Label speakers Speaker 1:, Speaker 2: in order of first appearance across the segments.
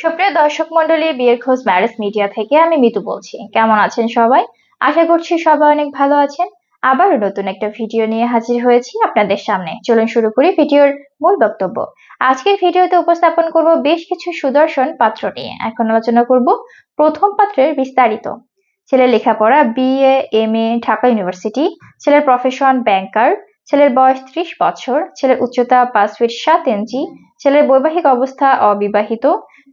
Speaker 1: সুপ্রিয় দর্শক মন্ডলী বিয়ের খোঁজ ম্যারেজ মিডিয়া থেকে আমি মিতু বলছি। কেমন আছেন সবাই? আশা করছি সবাই অনেক ভালো আছেন। আবার নতুন একটা ভিডিও নিয়ে হাজির হয়েছি আপনাদের সামনে। চলুন শুরু করি ভিডিওর মূল বক্তব্য। আজকের ভিডিওতে উপস্থাপন করব বেশ কিছু সুদর্শন পাত্র নিয়ে। এখন আলোচনা করব প্রথম পাত্রের বিস্তারিত। ছেলের লেখাপড়া, BA M A Dhaka university. ছেলের প্রফেশন ব্যাংকার ছেলের বয়স ত্রিশ বছর, ছেলের উচ্চতা পাঁচ ফিট সাত ইঞ্চি, ছেলের বৈবাহিক অবস্থা অবিবাহিত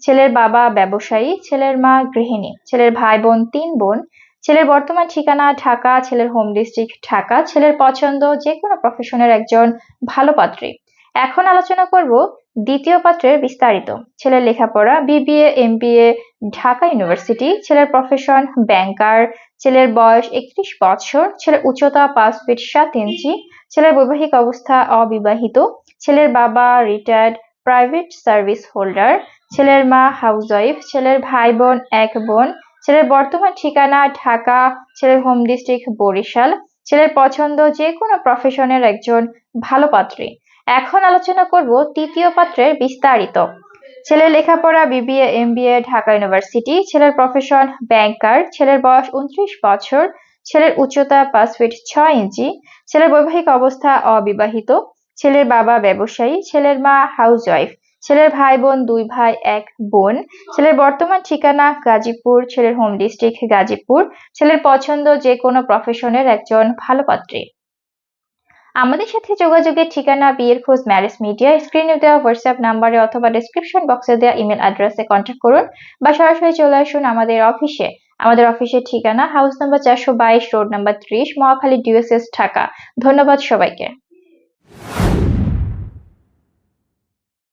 Speaker 1: ছেলের বাবা ব্যবসায়ী, ছেলের মা গৃহিণী, ছেলের ভাই বোন তিন বোন, ছেলের বর্তমান ঠিকানা ঢাকা, ছেলের হোম ডিস্ট্রিক্ট ঢাকা, ছেলের পছন্দ যে কোনো প্রফেশনের একজন ভালো পাত্রী। এখন আলোচনা করব দ্বিতীয় পাত্রের বিস্তারিত। ছেলের লেখাপড়া বিবিএ এমবিএ ঢাকা ইউনিভার্সিটি ছেলের প্রফেশন ব্যাংকার ছেলের বয়স একত্রিশ বছর, ছেলের উচ্চতা পাঁচ ফিট সাত ইঞ্চি, ছেলের বৈবাহিক অবস্থা অবিবাহিত, ছেলের বাবা রিটায়ার্ড প্রাইভেট সার্ভিস হোল্ডার ছেলের মা হাউসওয়াইফ, ছেলের ভাই বোন এক বোন, ছেলের বর্তমান ঠিকানা ঢাকা, ছেলের হোম ডিস্ট্রিক্ট বরিশাল, ছেলের পছন্দ যে কোনো প্রফেশনের একজন ভালো পাত্রী। এখন আলোচনা করব তৃতীয় পাত্রের বিস্তারিত। ছেলের লেখাপড়া বিবিএ এমবিএ ঢাকা ইউনিভার্সিটি ছেলের প্রফেশন ব্যাংকার ছেলের বয়স উনত্রিশ বছর, ছেলের উচ্চতা পাঁচ ফিট ছয় ইঞ্চি, ছেলের বৈবাহিক অবস্থা অবিবাহিত, ছেলের বাবা ব্যবসায়ী, ছেলের মা হাউসওয়াইফ। ছেলের ভাই বোন, দুই ভাই, এক বোন। ছেলের বর্তমান ঠিকানা গাজীপুর, ছেলের হোম ডিস্ট্রিক্ট গাজীপুর। ছেলের পছন্দ যে কোনো প্রফেশনের একজন ভালো পাত্রী। আমাদের সাথে যোগাযোগের ঠিকানা বিয়ের খোঁজ ম্যারেজ মিডিয়া স্ক্রিনে দেওয়া হোয়াটসঅ্যাপ নাম্বারে অথবা ডিসক্রিপশন বক্সে দেওয়া ইমেল অ্যাড্রেসে কন্ট্যাক্ট করুন। বা সরাসরি চলে আসুন আমাদের অফিসে আমাদের অফিসের ঠিকানা হাউস নাম্বার চারশো বাইশ রোড নাম্বার ত্রিশ, মহাখালী ডিওএসএস ঢাকা। ধন্যবাদ সবাইকে।